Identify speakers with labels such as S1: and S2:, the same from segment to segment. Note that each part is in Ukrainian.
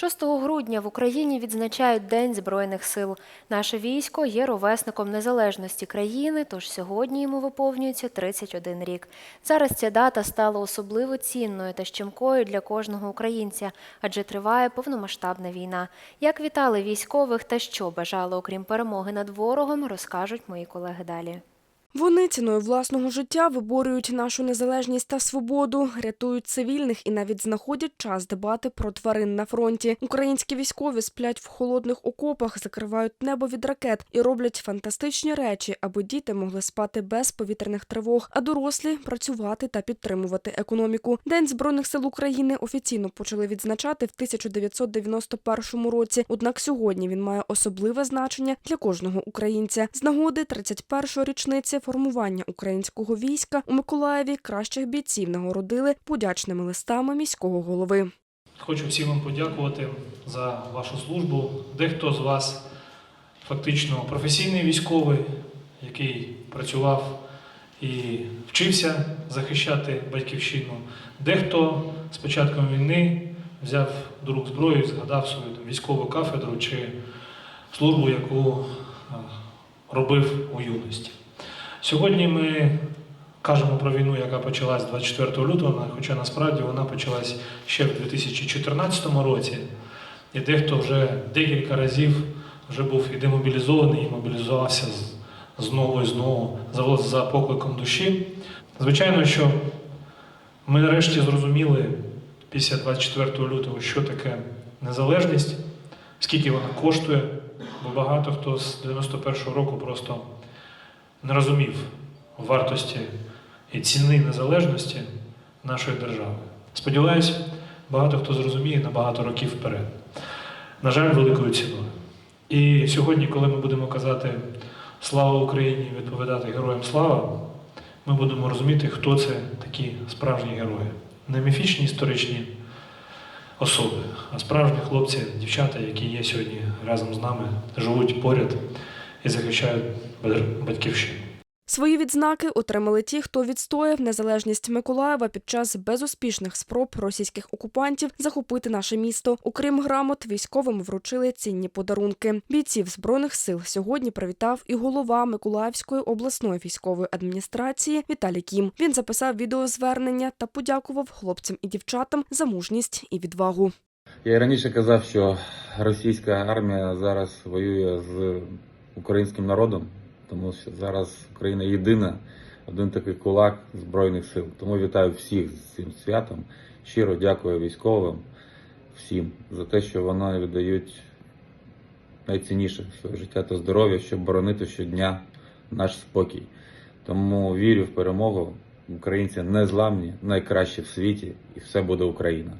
S1: 6 грудня в Україні відзначають День Збройних сил. Наше військо є ровесником незалежності країни, тож сьогодні йому виповнюється 31 рік. Зараз ця дата стала особливо цінною та щемкою для кожного українця, адже триває повномасштабна війна. Як вітали військових та що бажали, окрім перемоги над ворогом, розкажуть мої колеги далі.
S2: Вони ціною власного життя виборюють нашу незалежність та свободу, рятують цивільних і навіть знаходять час дбати про тварин на фронті. Українські військові сплять в холодних окопах, закривають небо від ракет і роблять фантастичні речі, аби діти могли спати без повітряних тривог, а дорослі працювати та підтримувати економіку. День збройних сил України офіційно почали відзначати в 1991 році. Однак сьогодні він має особливе значення для кожного українця. З нагоди 31-ї річниці формування українського війська у Миколаєві кращих бійців нагородили подячними листами міського голови.
S3: Хочу всім вам подякувати за вашу службу. Дехто з вас фактично професійний військовий, який працював і вчився захищати батьківщину. Дехто з початком війни взяв до рук зброю згадав свою військову кафедру чи службу, яку робив у юності. Сьогодні ми кажемо про війну, яка почалась 24 лютого, хоча насправді вона почалась ще в 2014 році. І дехто вже декілька разів вже був і демобілізований, і мобілізувався знову і знову за, покликом душі. Звичайно, що ми нарешті зрозуміли після 24 лютого, що таке незалежність, скільки вона коштує, бо багато хто з 91-го року просто не розумів вартості і ціни незалежності нашої держави. Сподіваюсь, багато хто зрозуміє на багато років вперед. На жаль, великою ціною. І сьогодні, коли ми будемо казати Слава Україні відповідати Героям слава, ми будемо розуміти, хто це такі справжні герої. Не міфічні історичні особи, а справжні хлопці, дівчата, які є сьогодні разом з нами, живуть поряд і захищають батьківщину.
S2: Свої відзнаки отримали ті, хто відстояв незалежність Миколаєва під час безуспішних спроб російських окупантів захопити наше місто. Окрім грамот, військовим вручили цінні подарунки. Бійців збройних сил сьогодні привітав і голова Миколаївської обласної військової адміністрації Віталій Кім. Він записав відеозвернення та подякував хлопцям і дівчатам за мужність і відвагу.
S4: Я і раніше казав, що російська армія зараз воює з українським народом, тому що зараз Україна єдина, один такий кулак Збройних сил. Тому вітаю всіх з цим святом. Щиро дякую військовим, всім за те, що вони віддають найцінніше своє життя та здоров'я, щоб боронити щодня наш спокій. Тому вірю в перемогу. Українці незламні, найкращі в світі, і все буде Україна.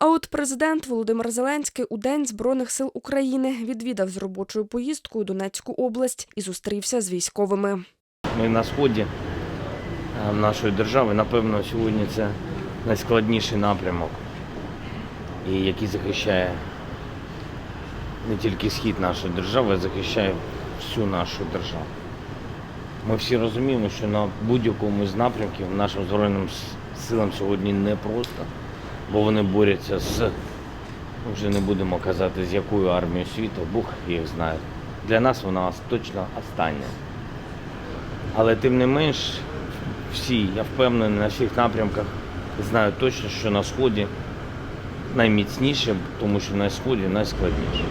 S2: А от президент Володимир Зеленський у День Збройних сил України відвідав з робочою поїздкою Донецьку область і зустрівся з військовими.
S5: Ми на сході е, нашої держави. Напевно, сьогодні це найскладніший напрямок, і який захищає не тільки схід нашої держави, а захищає всю нашу державу. Ми всі розуміємо, що на будь-якому з напрямків нашим Збройним силам сьогодні непросто, бо вони борються з, вже не будемо казати, з якою армією світу, Бог їх знає. Для нас вона точно остання. Але тим не менш, всі, я впевнений, на всіх напрямках знають точно, що на сході найміцніше, тому що на сході найскладніше.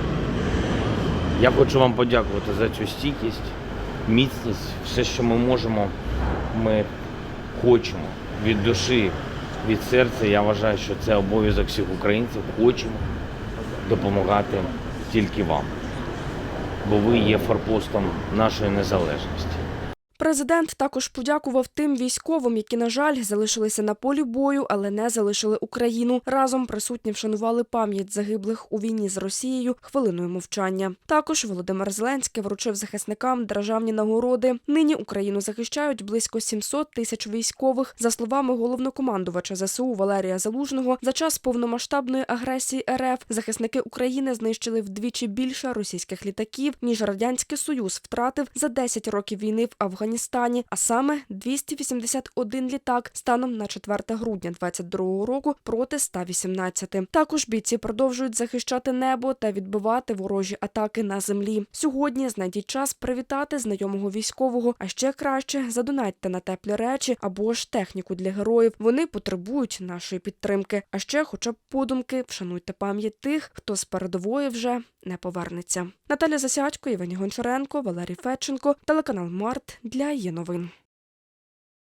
S5: Я хочу вам подякувати за цю стійкість, міцність, все, що ми можемо, ми хочемо від душі, від серця. Я вважаю, що це обов'язок всіх українців. Хочемо допомагати тільки вам, бо ви є форпостом нашої незалежності.
S2: Президент також подякував тим військовим, які, на жаль, залишилися на полі бою, але не залишили Україну. Разом присутні вшанували пам'ять загиблих у війні з Росією хвилиною мовчання. Також Володимир Зеленський вручив захисникам державні нагороди. Нині Україну захищають близько 700 тисяч військових. За словами головнокомандувача ЗСУ Валерія Залужного, за час повномасштабної агресії РФ захисники України знищили вдвічі більше російських літаків, ніж радянський союз втратив за 10 років війни в Афганістані. Афганістані, а саме 281 літак станом на 4 грудня 2022 року проти 118. Також бійці продовжують захищати небо та відбивати ворожі атаки на землі. Сьогодні знайдіть час привітати знайомого військового, а ще краще задонатьте на теплі речі або ж техніку для героїв. Вони потребують нашої підтримки. А ще, хоча б подумки, вшануйте пам'ять тих, хто з передової вже не повернеться. Наталя Засядько, Євгеній Гончаренко, Валерій Федченко, телеканал Март для є новин.